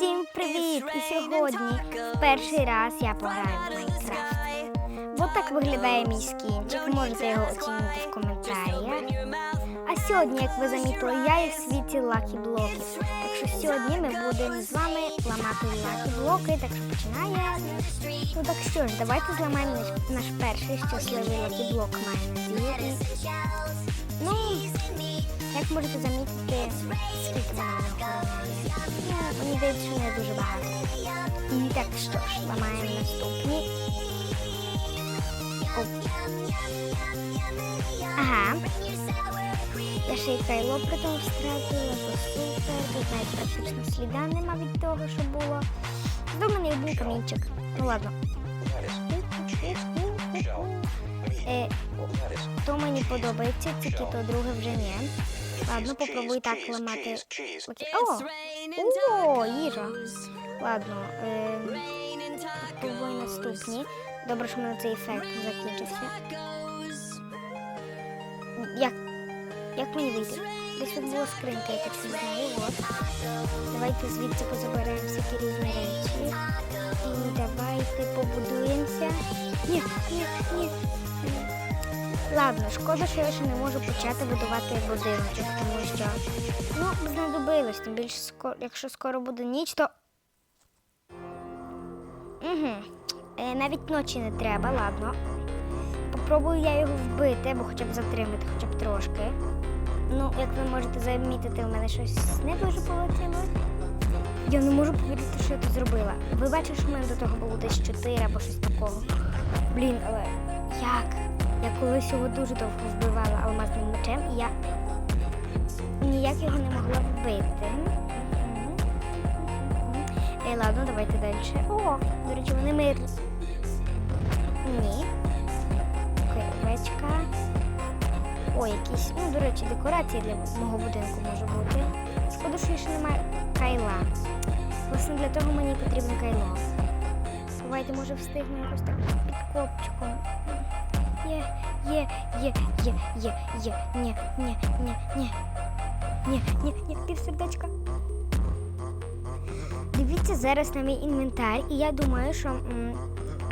Всім привіт! І сьогодні перший раз я пограю в Майнкрафт. От так виглядає мій скінчик. Можете його оцінити в коментарях. А сьогодні, як ви замітили, я є в світі лакі блоків. Так що сьогодні ми будемо з вами ламати лакі блоки. Так що починаємо. Ну так що ж, давайте зламаємо наш, перший щасливий лакі блок. Має. Ну, як можете замітити, здається, дуже багато. І так що ж, ламаємо наступні. Ага. Я ще й кайло при тому встратила, то супер. Тут навіть практично сліда нема від того, що було. До мене один камінчик. Ну ладно. Е, то мені подобається, тільки то друге вже ні. Ладно, попробуй так ламати. О! О, їжа. Ладно. Е, попробуй наступні. Добре, що в мене цей ефект закінчився. Як? Як мені вийти? Десь тут була скринька, я так не знаю. От. Давайте звідси позаберемо всякі різні речі. І давайте побудуємося. Ні, ні, ні. Ладно, шкода, що я ще не можу почати будувати будиночок, тому що ну, знадобилось, тим більше скоро, якщо скоро буде ніч, то. Угу. Е, навіть ночі не треба, ладно. Попробую я його вбити, або хоча б затримати, хоча б трошки. Ну, як ви можете замітити, у мене щось не дуже полетіло. Я не можу повірити, що я це зробила. Ви бачите, що в мене до того було десь 4 або щось такого. Блін, але як? Я колись його дуже довго вбивала алмазним мечем, і я ніяк його не могла вбити. Е, ладно, давайте далі. О, до речі, вони мирні. Ні. Окей, овечка. О, якісь, ну, до речі, декорації для мого будинку може бути. Шкода, що ще немає кайла. Власне, для того мені потрібно кайло. Давайте, може, встигну якось так під копчиком. Є, є, є, є, є, є. Ні, ні, ні, ні. Ні, ні, ні, пів сердечка. Дивіться зараз на мій інвентар, і я думаю, що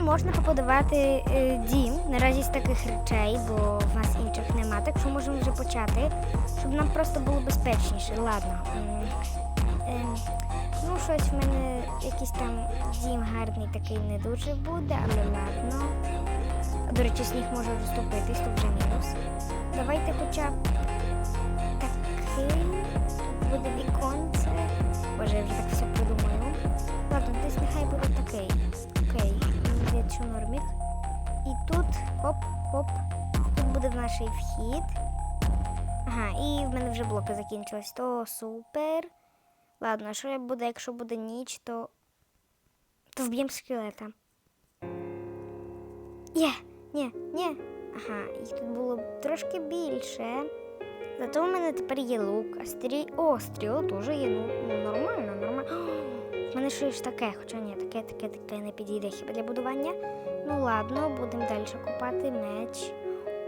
можна побудувати е, дім наразі з таких речей, бо в нас інших нема. Так що можемо вже почати, щоб нам просто було безпечніше. Ладно. Ем, ну, щось в мене якийсь там дім гарний такий не дуже буде, але ладно. До речі, сніг може розтопитись, то вже мінус. Давайте хоча б такий буде віконце. Боже, я вже так все придумаю. Ладно, десь нехай буде такий. Окей, здається, нормік. І тут хоп-хоп. Тут буде наш вхід. Ага, і в мене вже блоки закінчились. То супер. Ладно, а що буде, якщо буде ніч, то. То вб'ємо скелета. Є, ні, ні. Ага, їх тут було трошки більше. Зато у мене тепер є лук, а стрій... О, стріло теж є. Ну, ну нормально, нормально. У мене щось таке, хоча ні, таке, таке, таке не підійде хіба для будування. Ну ладно, будемо далі купати меч.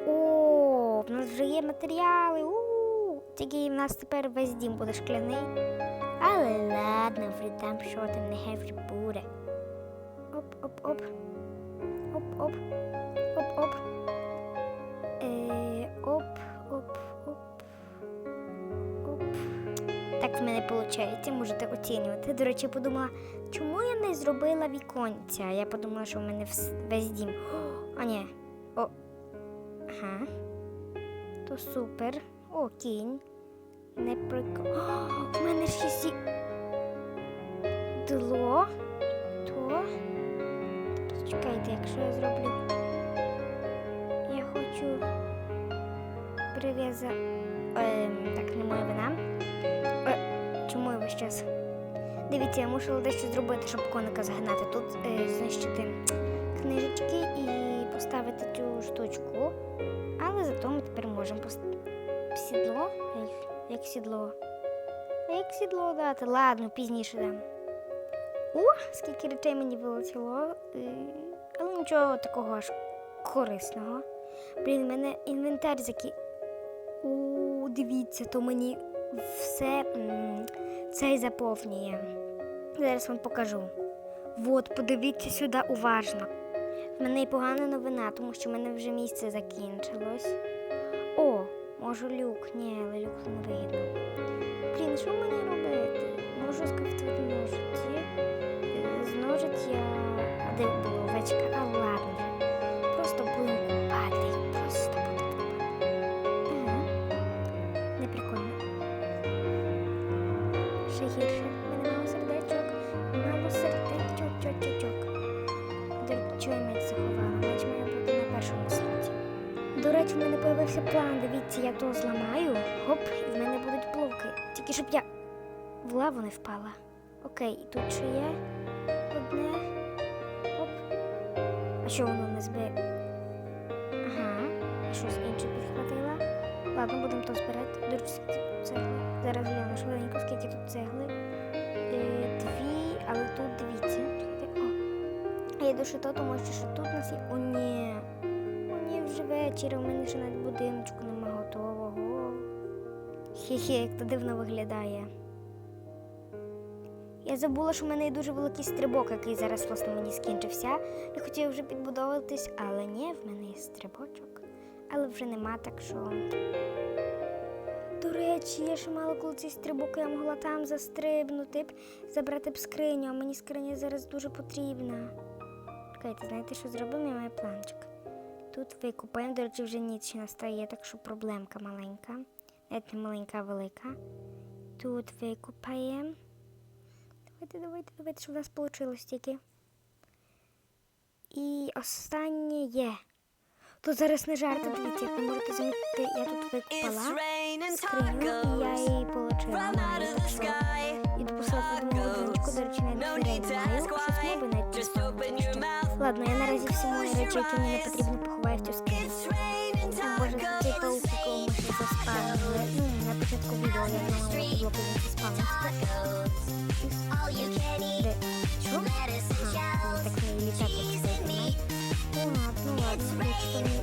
О, в нас вже є матеріали. У-у-у. тільки в нас тепер весь дім буде шкляний. Але ладно, там що там нехай вже буде. Оп-оп-оп. Оп-оп. Оп-оп. Е, оп, оп, оп. Оп. Так в мене виходить, можете оцінювати. До речі, подумала, чому я не зробила віконця? Я подумала, що в мене весь дім. А ні. О. Ага. То супер. О, кінь. Не прикол. О, в мене ще сі. Дло. Чекайте, якщо я зроблю. Я хочу прив'язати. Ем, так, не моя вина. Е, чому я весь час? Дивіться, я мушу дещо зробити, щоб коника загнати. Тут е, знищити книжечки і поставити цю штучку. Але зато ми тепер можемо поставити сідло. Як сідло? Як сідло дати? Ладно, пізніше дам. О, скільки речей мені вилетіло. Е, Але нічого такого аж корисного. Блін, в мене інвентар закий. У, дивіться, то мені все м, цей заповнює. Зараз вам покажу. От, подивіться сюди уважно. В мене і погана новина, тому що в мене вже місце закінчилось. О, можу люк. Ні, але люк не видно. Блін, що мені робити? Можу скрафтувати ножиці. Е, З ножиць я. А де була овечка? А ладно. Просто будемо купати. Просто будемо купати. Ага. Не прикольно. Ще гірше. В мене мало сердечок. Мало сердечок, чок, чок, чок. До чого я меч заховала? Меч має бути на першому слоті. До речі, в мене появився план. Дивіться, я то зламаю. Гоп, і в мене будуть блоки. Тільки щоб я лаву не впала. Окей, і тут ще є одне. Оп. А що воно не збе? Ага, щось інше підхватила. Ладно, будемо то збирати. До речі, цегли. Зараз гляну швиденько, скільки тут цегли. Е, дві, але тут дивіться. О. Я йду ще то, тому що, що тут у нас є. О, ні. О, ні, вже вечір, в мене ще навіть будиночку нема готового. Хе-хе, як то дивно виглядає. Я забула, що в мене є дуже великий стрибок, який зараз власне мені скінчився. Я хотіла вже підбудовуватись, але ні, в мене є стрибочок. Але вже нема, так що. До речі, я ще мала коли цей стрибок, я могла там застрибнути б, забрати б скриню, а мені скриня зараз дуже потрібна. Чекайте, знаєте, що зробимо? Я маю планчик. Тут викупаємо, до речі, вже ніч настає, так що проблемка маленька. Навіть не маленька, а велика. Тут викупаємо. Давайте, давайте, давайте, щоб у нас вийшло тільки. І останнє є. Тут зараз не жарти, дивіться, як ви можете замітити, я тут викупала скриню, і я її отримала. Посилати в одному будиночку, до речі, навіть дверей немає. Щось моби навіть не стало. Ладно, я наразі всі мої речі, які мені не потрібні, поховаю в цю скриню. О, Боже, цей паук, якого ми ще заспавнили. Ну, на початку відео я думала, що блоку він заспавнився. Де? Що? Ага, так не літати, як все. Ну ладно, ну ладно, то мені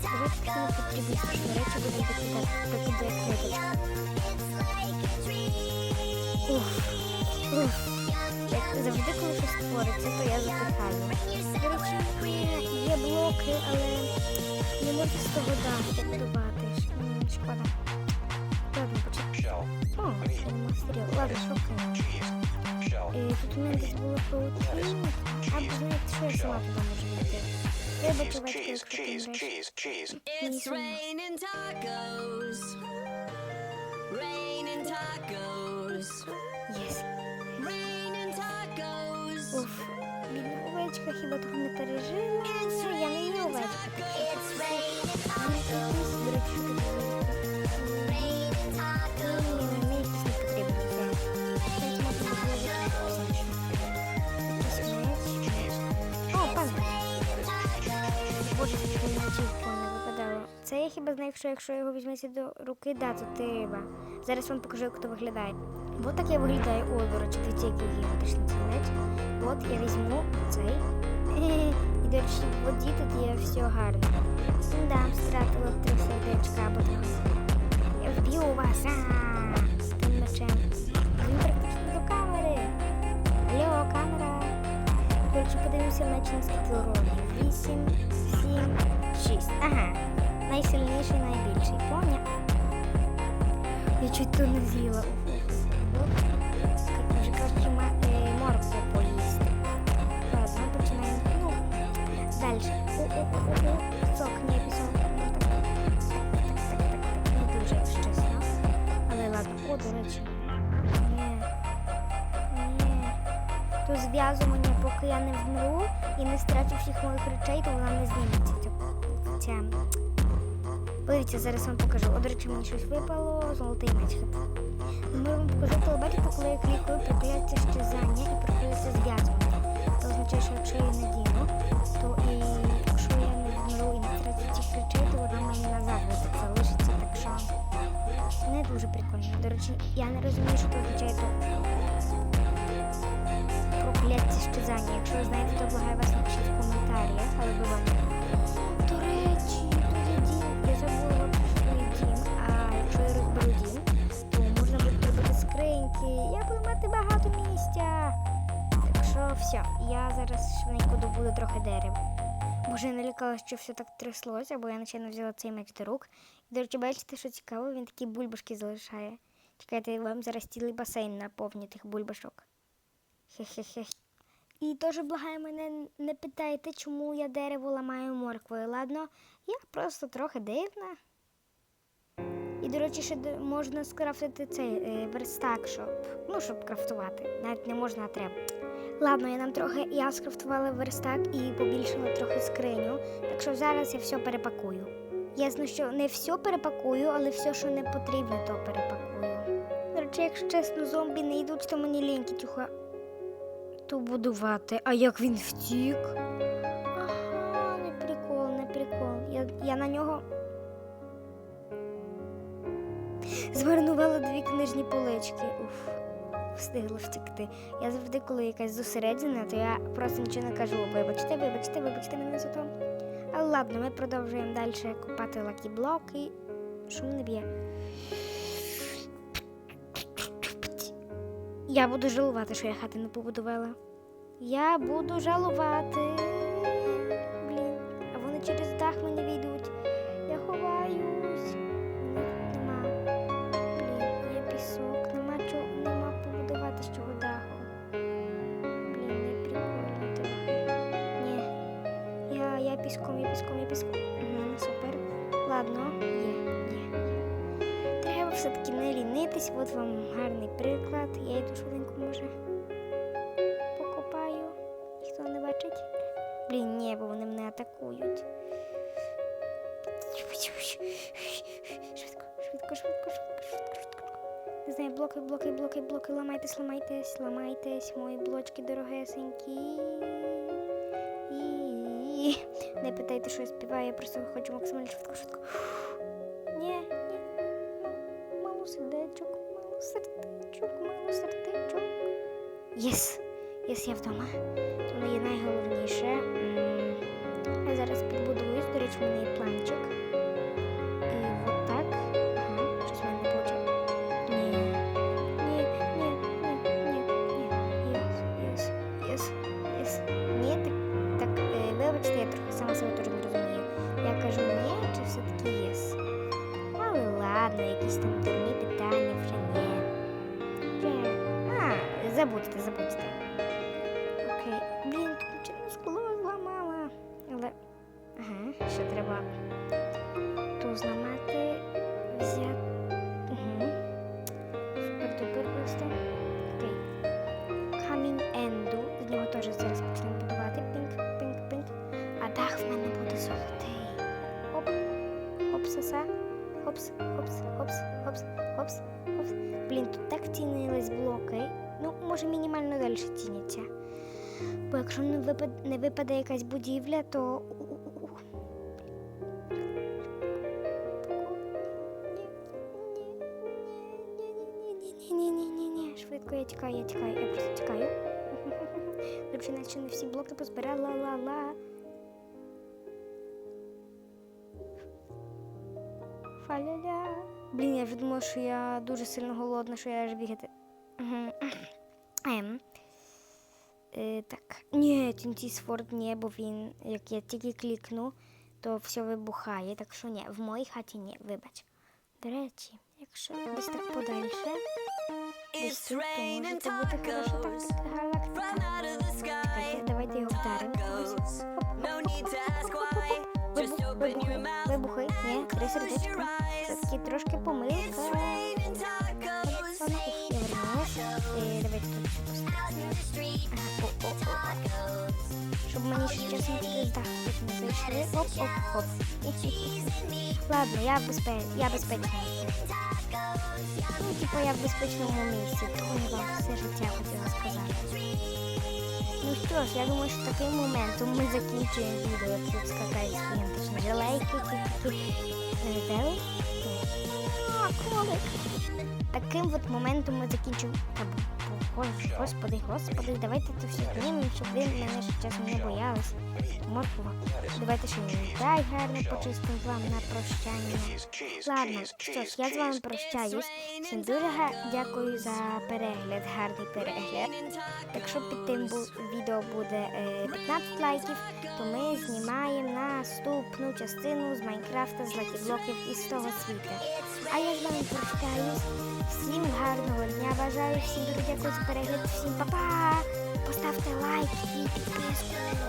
не потрібні страшні речі, будемо покидати, покидати книжечку. Уф, уф. Як завжди, коли щось твориться, то я затихаю. До речі, є блоки, але не можу з того даху будувати. Це не матеріал. Ладно, шукаю. Е, Тут у мене десь було паутинка. Або знаєте, що я сама туди можу йти. Треба Cheese, чувати, cheese, як cheese, ти cheese, cheese. It's raining tacos. Raining tacos. Єс. Raining tacos. Уф, бідна овечка хіба того не пережила. Ну, я не її овечка. It's raining Мені мечівку не випадало. Це я хіба знаю, що якщо його візьметься до руки, да, то треба. Зараз вам покажу, як то виглядає. От так я виглядаю. О, до речі, дивіться, який гігантичний цей. От я візьму цей. І, до речі, в воді тут є все гарно. Да, стратила три сердечка два. Я вб'ю вас. З тим мечем. Він практично до камери. Алло, камера. До подивимося на скільки уроків. Вісім, сім, шість. Ага. Найсильніший, найбільший. Поня. Я чуть то не з'їла. Вже краще мати моркву поїсти. Ладно, починаємо. Ну, далі. О-о-о-о. Пісок. Не дуже, чесно. Але ладно. О, до речі. Ні. Ні. То зв'язу мені, поки я не вмру і не страчу всіх моїх речей, то вона не зніметься. Ця. Подивіться, зараз вам покажу. О, до речі, мені щось випало, золотий меч. Ми вам покажу телебачити, коли я клікаю, прикляється щезання і прикляється зв'язування. Це означає, що якщо я не то і якщо я не вмру і не втрачу цих речей, то вона мені назад буде залишиться. Так що не дуже прикольно. До речі, я не розумію, що це означає то прокляття щезання. Якщо ви знаєте, то благаю вас напишіть в коментарях, але ви вам. Швиденько добуду трохи дерева. Боже, я налякалася, що все так тряслося, бо я нечайно взяла цей меч до рук. І, до речі, бачите, що цікаво, він такі бульбашки залишає. Чекайте, вам зараз цілий басейн наповню тих бульбашок. Хе-хе-хе. І теж благаю мене, не питайте, чому я дерево ламаю морквою. Ладно, я просто трохи дивна. І, до речі, ще можна скрафтити цей е, верстак, щоб, ну, щоб крафтувати. Навіть не можна, а треба. Ладно, я нам трохи. Я скрафтувала верстак і побільшила трохи скриню. Так що зараз я все перепакую. Ясно, що не все перепакую, але все, що не потрібно, то перепакую. До речі, якщо чесно, зомбі не йдуть, то мені ліньки тюха то будувати. А як він втік? Ага, не прикол, не прикол. Я, я на нього змарнувала дві книжні полички. Уф, встигла втекти. Я завжди, коли якась зосереджена, то я просто нічого не кажу. Вибачте, вибачте, вибачте мене за то. Але ладно, ми продовжуємо далі купати лакі-блоки. Шум не б'є. Я буду жалувати, що я хати не побудувала. Я буду жалувати. Піском, я піском, я піском. Угу, супер. Ладно, є, є. Треба все-таки не лінитись, от вам гарний приклад. Я йду швиденько, може. Покопаю. Ніхто не бачить. Блін, ні, бо вони мене атакують. Швидко, швидко, швидко, швидко, швидко, швидко. Не знаю, блоки, блоки, блоки, блоки, ламайтесь, ламайтесь, ламайтесь, мої блочки дорогесенькі. І... Не питайте, що я співаю, я просто хочу максимально швидко, швидко. Ні, ні. Мало сердечок, мало сердечок, мало сердечок. Єс! Єс, я вдома. Воно є найголовніше. Зараз підбудуюсь, до речі, мене є планчик. Якщо не випаде, не випаде якась будівля, то. Швидко я тікаю, я тікаю, я просто тікаю. Добре, наче не всі блоки позбирала ла-ла. Фа-ля-ля. Блін, я вже думала, що я дуже сильно голодна, що я аж бігати. Ні, Тінтісфорд ні, бо він, як я тільки клікну, то все вибухає. Так що ні, в моїй хаті ні, вибач. До речі, якщо десь так подальше, десь тут, то може це бути хороша галактика. давайте його вдаримо. Ось. Tacos. No need to ask why. Just Вибух, open your вибухай, mouth. вибухай. Ні, три сердечка. Все-таки трошки помилка. О, о, о. Tacos. Щоб мені ще чесно тут не зайшли. Оп, оп, оп. Ладно, я в безпеці. Я безпечна. Ну, типу, я в безпечному місці. Тому вам все життя хотіла сказати. Ну що ж, я думаю, що таким моментом ми закінчуємо відео, тут скакають фантичні желейки, тільки летели. А, кролик. Таким от моментом ми закінчимо. Господи, господи, давайте то все знімемо, щоб ви мене ще не боялись. Моркова. Давайте ще дай гарно почистимо вам на прощання. Ладно, що ж, я з вами прощаюсь. Всім дуже га- дякую за перегляд, гарний перегляд. Якщо під тим бу- відео буде е, 15 лайків, то ми знімаємо наступну частину з Майнкрафта, з лакіблоків із того світу. А я з вами прощаюсь. Всім гарного дня бажаю, всім дякую за перегляд, всім па-па! Поставте лайк і підписку.